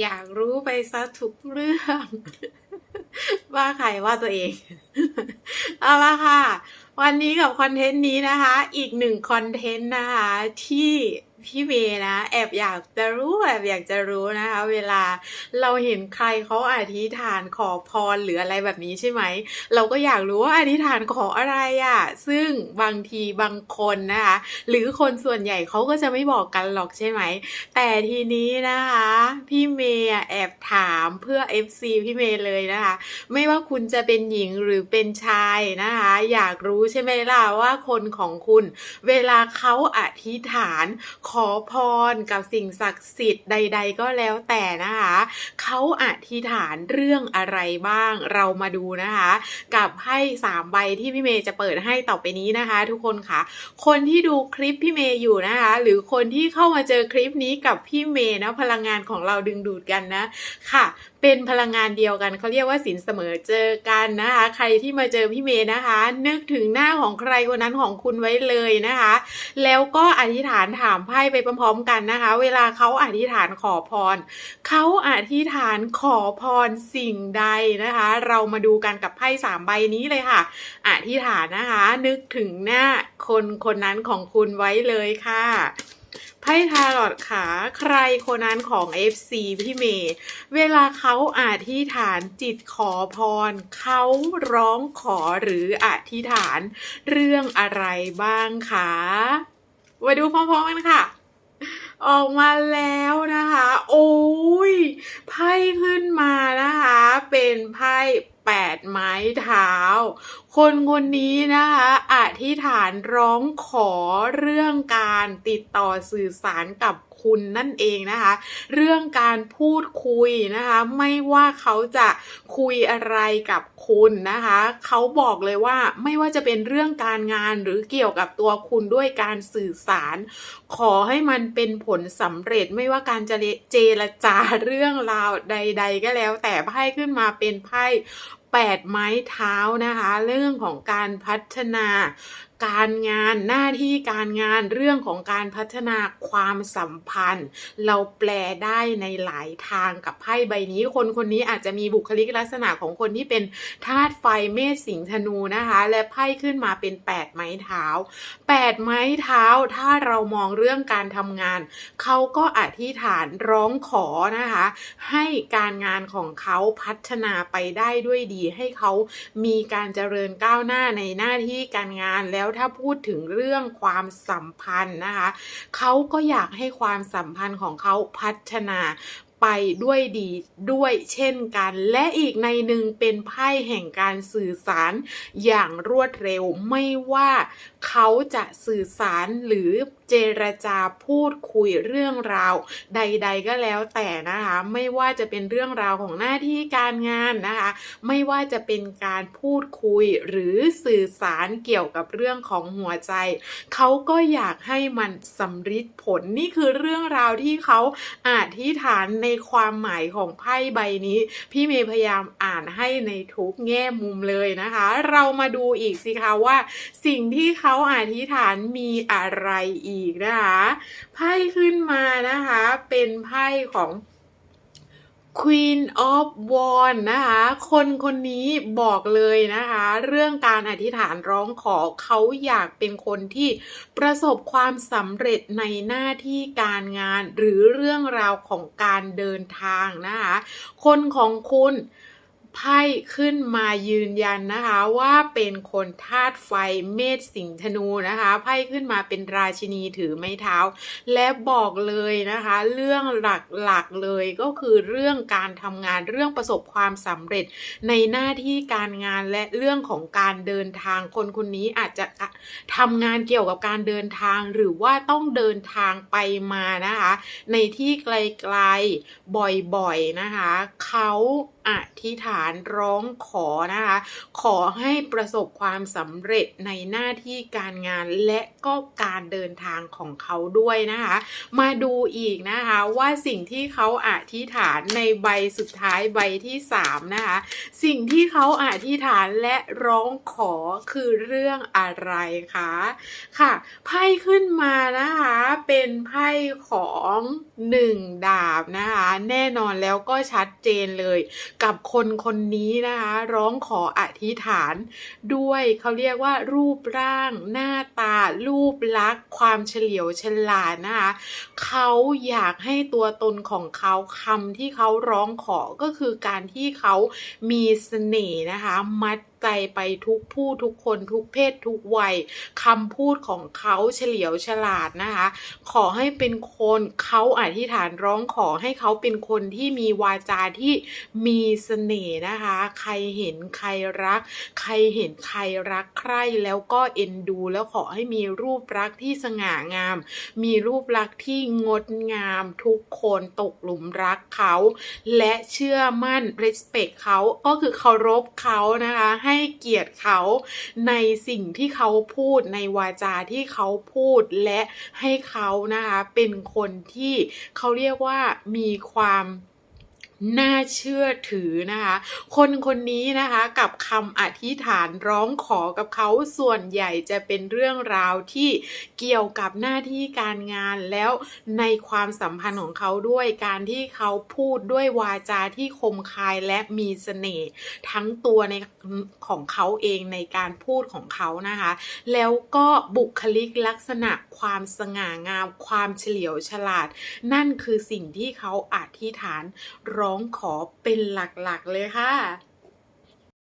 อยากรู้ไปซะทุกเรื่อง ว่าใครว่าตัวเอง เอาละค่ะ วันนี้กับคอนเทนต์นี้นะคะ อีกหนึ่งคอนเทนต์นะคะ ที่พี่เมย์นะ แอบอยากจะรู้แอบอยากจะรู้นะคะ เวลาเราเห็นใครเขาอธิษฐานขอพรหรืออะไรแบบนี้ใช่ไหม เราก็อยากรู้ว่าอธิษฐานขออะไรอะ่ะ ซึ่งบางทีบางคนนะคะ หรือคนส่วนใหญ่เขาก็จะไม่บอกกันหรอกใช่ไหม แต่ทีนี้นะคะ พี่เมย์อะแอบถามเพื่อ FC พี่เมย์เลยนะคะ ไม่ว่าคุณจะเป็นหญิงหรือเป็นชายนะคะ อยากรู้ใช่ไหมล่ะว่าคนของคุณ เวลาเขาอธิษฐานขอพรกับสิ่งศักดิ์สิทธิ์ใด ๆ ก็แล้วแต่นะคะเขาอธิษฐานเรื่องอะไรบ้างเรามาดูนะคะ กับไพ่สามใบที่พี่เมย์จะเปิดให้ต่อไปนี้นะคะ ทุกคนค่ะ คนที่ดูคลิปพี่เมย์อยู่นะคะ หรือคนที่เข้ามาเจอคลิปนี้กับพี่เมย์นะพลังงานของเราดึงดูดกันนะค่ะ เป็นพลังงานเดียวกันเขาเรียกว่าสินเสมอเจอกันนะคะ ใครที่มาเจอพี่เมย์นะคะ นึกถึงหน้าของใครคนนั้นของคุณไว้เลยนะคะ แล้วก็อธิษฐานถามไพ่ไปพร้อมๆกันนะคะ เวลาเขาอธิษฐานขอพรเขาอธิษฐานขอพรสิ่งใดนะคะ เรามาดูกันกับไพ่สามใบนี้เลยค่ะ อธิษฐานนะคะ นึกถึงหน้าคนคนนั้นของคุณไว้เลยค่ะ ไพ่ทาร์ลอตขาใครคนนั้นของ FC พี่เมย์เวลาเขาอธิษฐานจิตขอพร เขาร้องขอหรืออธิษฐานเรื่องอะไรบ้างคะมาดูพร้อมๆกันค่ะ ออกมาแล้วนะคะ โอ้ยไพ่ขึ้นมานะคะ เป็นไพ่ แปดไม้เท้า คนคนนี้นะคะอธิษฐานร้องขอเรื่องการติดต่อสื่อสารกับคุณนั่นเองนะคะ เรื่องการพูดคุยนะคะ ไม่ว่าเขาจะคุยอะไรกับคุณนะคะ เขาบอกเลยว่าไม่ว่าจะเป็นเรื่องการงานหรือเกี่ยวกับตัวคุณด้วยการสื่อสาร ขอให้มันเป็นผลสำเร็จไม่ว่าการจะเจรจาเรื่องราวใด ๆ ก็แล้ว แต่ไพ่ขึ้นมาเป็นไพ่ แปดไม้เท้านะคะ เรื่องของการพัฒนา การงานหน้าที่การงานเรื่องของการพัฒนาความสัมพันธ์ เราแปลได้ในหลายทางกับไพ่ใบนี้ คนคนนี้อาจจะมีบุคลิกลักษณะของคนที่เป็นธาตุไฟเมษสิงห์ธนูนะคะ และไพ่ขึ้นมาเป็น 8 ไม้เท้า 8 ไม้เท้า ถ้าเรามองเรื่องการทำงาน เขาก็อธิษฐานร้องขอนะคะ ให้การงานของเขาพัฒนาไปได้ด้วยดี ให้เขามีการเจริญก้าวหน้าในหน้าที่การงานแล้วแล้วถ้าพูดถึงเรื่องความสัมพันธ์นะคะเขาก็อยากให้ความสัมพันธ์ของเขาพัฒนาไปด้วยดีด้วยเช่นกัน และอีกในหนึ่งเป็นไพ่แห่งการสื่อสารอย่างรวดเร็วไม่ว่าเขาจะสื่อสารหรือเจรจาพูดคุยเรื่องราว ใด ๆ ก็แล้วแต่นะคะ ไม่ว่าจะเป็นเรื่องราวของหน้าที่การงานนะคะ ไม่ว่าจะเป็นการพูดคุยหรือสื่อสารเกี่ยวกับเรื่องของหัวใจ เขาก็อยากให้มันสำฤทธิ์ผลนี่คือเรื่องราวที่เขาอธิษฐานในความหมายของไพ่ใบนี้ พี่เมย์พยายามอ่านให้ในทุกแง่มุมเลยนะคะ เรามาดูอีกสิคะว่า สิ่งที่เขาอธิษฐานมีอะไรอีกีกนะคะไพ่ขึ้นมานะคะ เป็นไพ่ของ Queen of Wands นะคะ คนคนนี้บอกเลยนะคะ เรื่องการอธิษฐานร้องขอเขาอยากเป็นคนที่ประสบความสำเร็จในหน้าที่การงานหรือเรื่องราวของการเดินทางนะคะ คนของคุณ ไพ่ขึ้นมายืนยันนะคะว่าเป็นคนธาตุไฟเมษสิงห์ธนูนะคะไพ่ขึ้นมาเป็นราชินีถือไม้เท้า และบอกเลยนะคะ เรื่องหลักๆเลยก็คือเรื่องการทำงานเรื่องประสบความสำเร็จในหน้าที่การงานและเรื่องของการเดินทางคนคนนี้อาจจะทำงานเกี่ยวกับการเดินทางหรือว่าต้องเดินทางไปมานะคะ ในที่ไกลๆบ่อยๆนะคะ เขาอธิษฐานานร้องขอนะคะ ขอให้ประสบความสำเร็จในหน้าที่การงานและก็การเดินทางของเขาด้วยนะคะ มาดูอีกนะคะว่าสิ่งที่เขาอธิษฐานในใบสุดท้ายใบที่3นะคะสิ่งที่เขาอธิษฐานและร้องขอคือเรื่องอะไรคะค่ะไพ่ขึ้นมานะคะ เป็นไพ่ของหนึ่งดาบนะคะ แน่นอนแล้วก็ชัดเจนเลย กับคนคนนี้นะคะ ร้องขออธิษฐาน ด้วยเขาเรียกว่ารูปร่าง หน้าตา รูปลักษณ์ ความเฉลียวฉลาดนะคะเขาอยากให้ตัวตนของเขาคำที่เขาร้องขอก็คือการที่เขามีเสน่ห์นะคะมัดใจไปทุกผู้ทุกคนทุกเพศทุกวัยคำพูดของเขาเฉลียวฉลาดนะคะ ขอให้เป็นคนเขาอธิษฐานร้องขอให้เขาเป็นคนที่มีวาจาที่มีเสน่ห์นะคะ ใครเห็นใครรัก ใครเห็นใครรักใครแล้วก็เอ็นดู แล้วขอให้มีรูปลักษณ์ที่สง่างาม มีรูปลักษณ์ที่งดงามทุกคนตกหลุมรักเขา และเชื่อมั่น respect เขาก็คือเคารพเขานะคะให้เกียรติเขาในสิ่งที่เขาพูดในวาจาที่เขาพูดและให้เขานะคะเป็นคนที่เขาเรียกว่ามีความ น่าเชื่อถือนะคะ คนคนนี้นะคะกับคำอธิษฐานร้องขอกับเขาส่วนใหญ่จะเป็นเรื่องราวที่เกี่ยวกับหน้าที่การงานแล้วในความสัมพันธ์ของเขาด้วยการที่เขาพูดด้วยวาจาที่คมคายและมีเสน่ห์ทั้งตัวในของเขาเองในการพูดของเขานะคะ แล้วก็บุคลิกลักษณะความสง่างาม ความเฉลียวฉลาด นั่นคือสิ่งที่เขาอธิษฐานร้องร้องขอเป็นหลักๆเลยค่ะ